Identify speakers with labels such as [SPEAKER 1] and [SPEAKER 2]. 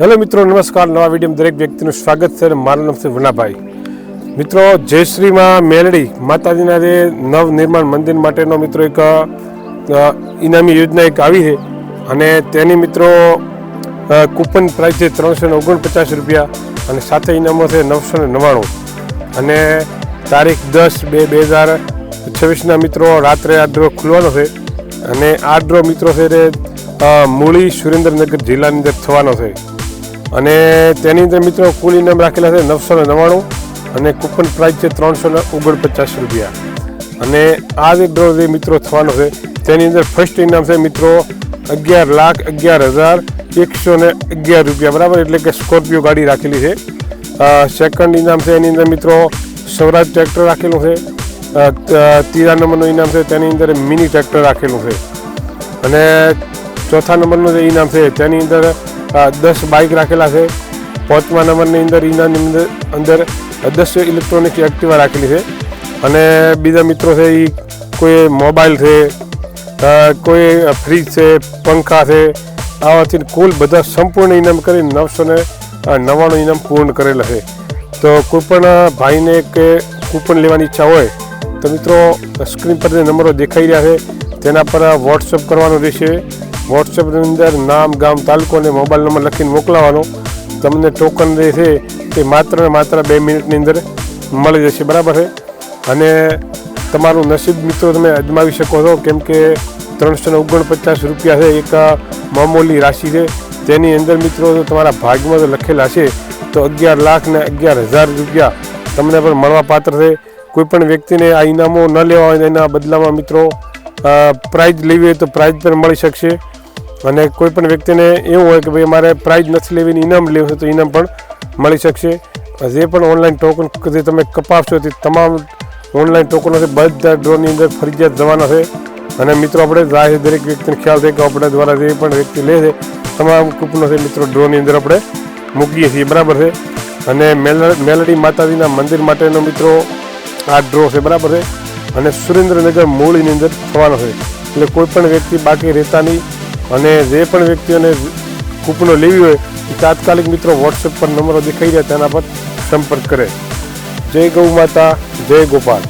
[SPEAKER 1] Hello મિત્રો, નમસ્કાર. નવા વીડિયો દરેક વ્યક્તિનું સ્વાગત છે મારું નામ છે વનાભાઈ મિત્રો, જયશ્રીમાં મેલડી માતાજીના જે નવનિર્માણ મંદિર માટેનો મિત્રો એક ઇનામી યોજના એક આવી છે અને તેની મિત્રો કૂપન પ્રાઇસ છે ત્રણસો ને ઓગણપચાસ રૂપિયા અને સાથે ઇનામો છે નવસો ને નવ્વાણું. અને તારીખ દસ બે બે હજાર છવ્વીસના મિત્રો, રાત્રે આ ડ્રો ખુલવાનો છે અને આ ડ્રો મિત્રો છે તે મૂળી સુરેન્દ્રનગર જિલ્લાની અંદર થવાનો છે. અને તેની અંદર મિત્રો કુલ ઇનામ રાખેલા છે નવસો ને નવ્વાણું અને કૂપન પ્રાઇસ છે ત્રણસો ને ઓગણપચાસ રૂપિયા. અને આ જે ડ્રો જે મિત્રો થવાનો છે, તેની અંદર ફર્સ્ટ ઇનામ છે મિત્રો અગિયાર લાખ અગિયાર હજાર એકસો ને અગિયાર રૂપિયા, બરાબર? એટલે કે સ્કોર્પિયો ગાડી રાખેલી છે. સેકન્ડ ઇનામ છે એની અંદર મિત્રો સ્વરાજ ટ્રેક્ટર રાખેલું છે. ત્રીજા નંબરનું ઇનામ છે, તેની અંદર મિની ટ્રેક્ટર રાખેલું છે. અને ચોથા નંબરનું જે ઇનામ છે, તેની અંદર દસ બાઇક રાખેલા છે. પાંચમા નંબરની અંદર ઇનામની અંદર દસ ઇલેક્ટ્રોનિક એક્ટિવા રાખેલી છે. અને બીજા મિત્રો છે એ કોઈ મોબાઈલ છે કોઈ ફ્રીજ છે, પંખા છે, આવાથી કુલ બધા સંપૂર્ણ ઇનામ કરી નવસો ને નવ્વાણું ઇનામ પૂર્ણ કરેલા છે. તો કોઈપણ ભાઈને કે કૂપન લેવાની ઈચ્છા હોય, તો મિત્રો, સ્ક્રીન પર જે નંબરો દેખાઈ રહ્યા છે, તેના પર વોટ્સઅપ કરવાનો રહેશે. વોટ્સઅપની અંદર નામ, ગામ, તાલુકો અને મોબાઈલ નંબર લખીને મોકલાવાનો. તમને ટોકન જે છે તે માત્ર ને માત્ર બે મિનિટની અંદર મળી જશે, બરાબર છે? અને તમારું નસીબ મિત્રો તમે અજમાવી શકો છો, કેમ કે ત્રણસો ને ઓગણપચાસ રૂપિયા છે એક મામૂલી રાશિ છે. તેની અંદર મિત્રો તમારા ભાગમાં લખેલા છે, તો અગિયાર લાખ ને અગિયાર હજાર રૂપિયા તમને પણ મળવા પાત્ર છે. કોઈ પણ વ્યક્તિને આ ઇનામો ન લેવા હોય એના બદલામાં મિત્રો પ્રાઇઝ લેવી હોય તો પ્રાઇઝ પણ મળી શકશે. અને કોઈ પણ વ્યક્તિને એવું હોય કે ભાઈ મારે પ્રાઇઝ નથી લેવી ઇનામ લેવું છે તો ઇનામ પણ મળી શકશે. જે પણ ઓનલાઈન ટોકન જે તમે કપાવશો તે તમામ ઓનલાઈન ટોકનો છે બધા ડ્રોની અંદર ફરજિયાત જવાના છે. અને મિત્રો, આપણે રાહ દરેક વ્યક્તિને ખ્યાલ છે કે આપણા દ્વારા જે પણ વ્યક્તિ લે છે, તમામ કૂપનો છે મિત્રો ડ્રોની અંદર આપણે મૂકીએ છીએ. બરાબર છે? અને મેલ- મેલડી માતાજીના મંદિર માટેનો મિત્રો આ ડ્રો છે. બરાબર છે? અને સુરેન્દ્રનગર મૂળની અંદર થવાનો છે. એટલે કોઈ પણ વ્યક્તિ બાકી રહેતા અને જે પણ વ્યક્તિઓને કૂપનો લેવી હોય, એ તાત્કાલિક મિત્રો વોટ્સએપ પર નંબરો દેખાઈ રહ્યા તેના પર સંપર્ક કરે. જય ગૌ માતા, જય ગોપાલ.